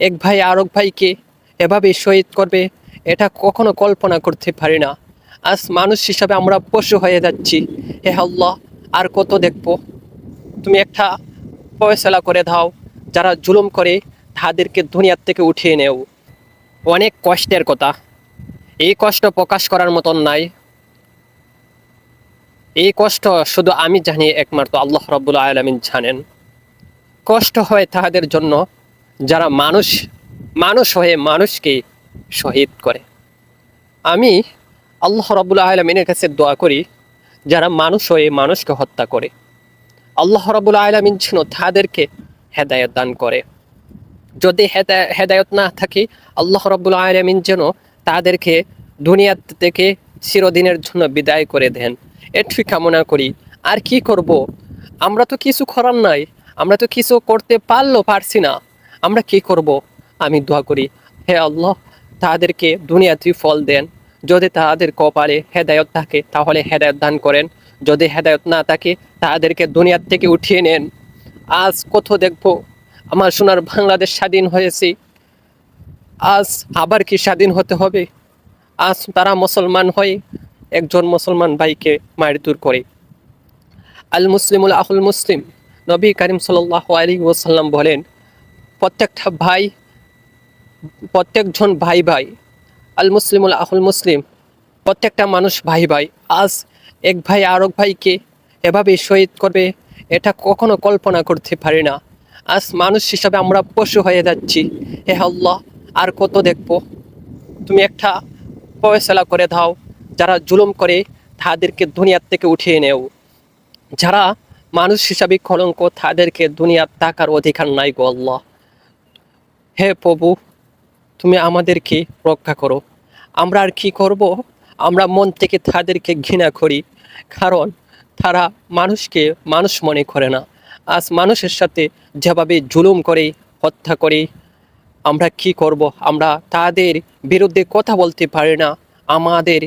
এক ভাই আরেক ভাইকে এভাবে শহীদ করবে, এটা কখনো কল্পনা করতে পারি না। আজ মানুষ হিসাবে আমরা পশু হয়ে যাচ্ছি। হে আল্লাহ, আর কত দেখব? তুমি একটা ফয়সলা করে দাও, যারা জুলুম করে তাদেরকে দুনিয়ার থেকে উঠিয়ে নেও। অনেক কষ্টের কথা। এই কষ্ট প্রকাশ করার মতন নাই। এই কষ্ট শুধু আমি জানি, একমাত্র আল্লাহ রব্বুল আলমিন জানেন। কষ্ট হয় তাহাদের জন্য। যারা মানুষ মানুষ হয়ে মানুষকে শহীদ করে। আমি আল্লাহ রব্বুল আলমিনের কাছে দোয়া করি, যারা মানুষ হয়ে মানুষকে হত্যা করে। আল্লাহ রব্বুল আলমিন যেন তাদেরকে হেদায়ত দান করে। যদি হেদা- হেদায়ত না থাকে, আল্লাহ রব্বুল আলমিন যেন তাদেরকে দুনিয়া থেকে চিরদিনের জন্য বিদায় করে দেন। এটুই কামনা করি। আর কি করব? আমরা তো কিছু করার নাই। আমরা তো কিছু করতে পারলেও পারছি না। আমরা কি করব? আমি দোয়া করি, হে আল্লাহ, তাদেরকে দুনিয়াতে ফল দেন। যদি তাদের কপালে হেদায়ত থাকে, তাহলে হেদায়ত দান করেন। যদি হেদায়ত না থাকে, তাদেরকে দুনিয়ার থেকে উঠিয়ে নেন। আজ কত দেখব, আমার সোনার বাংলাদেশ স্বাধীন হয়েছে। আজ আবার কি স্বাধীন হতে হবে? আজ তারা মুসলমান হয়ে একজন মুসলমান ভাইকে মারধর করে। আল মুসলিমুল আহুল মুসলিম, নবী করিম সাল্লাহ আলী ওসাল্লাম বলেন প্রত্যেকটা ভাই, প্রত্যেকজন ভাই ভাই, আল মুসলিমুল আহুল মুসলিম, প্রত্যেকটা মানুষ ভাই ভাই। আজ এক ভাই আরেক ভাইকে এভাবে শহীদ করবে, এটা কখনো কল্পনা করতে পারি না। আজ মানুষ হিসাবে আমরা পশু হয়ে যাচ্ছি। হে আল্লাহ, আর কত দেখব? তুমি একটা ফয়সলা করে দাও, যারা জুলুম করে তাদেরকে দুনিয়ার থেকে উঠিয়ে নেও। যারা মানুষ হিসাবে কলঙ্ক তাদেরকে দুনিয়ার টাকার অধিকার নাই গো আল্লাহ। হে প্রভু, তুমি আমাদেরকে রক্ষা করো। আমরা আর কি করব? আমরা মন থেকে তাদেরকে ঘৃণা করি, কারণ তারা মানুষকে মানুষ মনে করে না। আজ মানুষের সাথে যেভাবে জুলুম করে, হত্যা করে, আমরা কি করব? আমরা তাদের বিরুদ্ধে কথা বলতে পারি না। আমাদের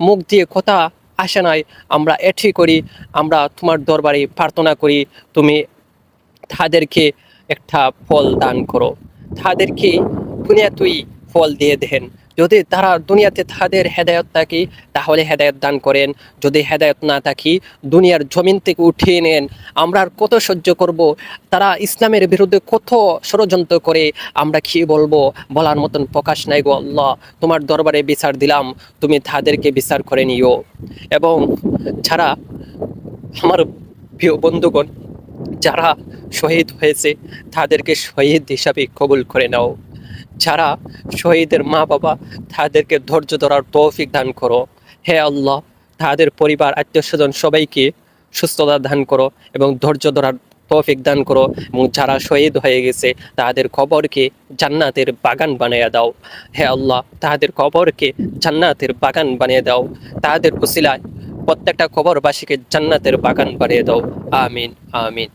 মুখ দিয়ে কথা আসে নাই। আমরা এটি করি, আমরা তোমার দরবারে প্রার্থনা করি, তুমি তাদেরকে একটা ফল দান করো। তাদেরকে দুনিয়াতেই ফল দিয়ে দেন। যদি তারা দুনিয়াতে তাদের হেদায়ত থাকি, তাহলে হেদায়ত দান করেন। যদি হেদায়ত না থাকি, দুনিয়ার জমিন থেকে উঠিয়ে নেন। আমরা আর কত সহ্য করব? তারা ইসলামের বিরুদ্ধে কত ষড়যন্ত্র করে, আমরা কি বলব? বলার মতন প্রকাশ নাই গো আল্লাহ। তোমার দরবারে বিচার দিলাম, তুমি তাদেরকে বিচার করে নিও। এবং যারা আমার প্রিয় বন্ধুগণ, যারা শহীদ হয়েছে, তাদেরকে শহীদ হিসাবে কবুল করে নাও। যারা শহীদের মা বাবা তাদেরকে ধৈর্য ধরার তৌফিক দান করো। হে আল্লাহ, তাদের পরিবার আত্মীয় স্বজন সবাইকে সুস্থতা দান করো এবং ধৈর্য ধরার তৌফিক দান করো এবং যারা শহীদ হয়ে গেছে, তাদের কবরকে জান্নাতের বাগান বানিয়ে দাও। হে আল্লাহ, তাদের কবরকে জান্নাতের বাগান বানিয়ে দাও। তাদের উসিলায় প্রত্যেকটা কবরবাসীকে জান্নাতের বাগান বানিয়ে দাও। আমিন আমিন।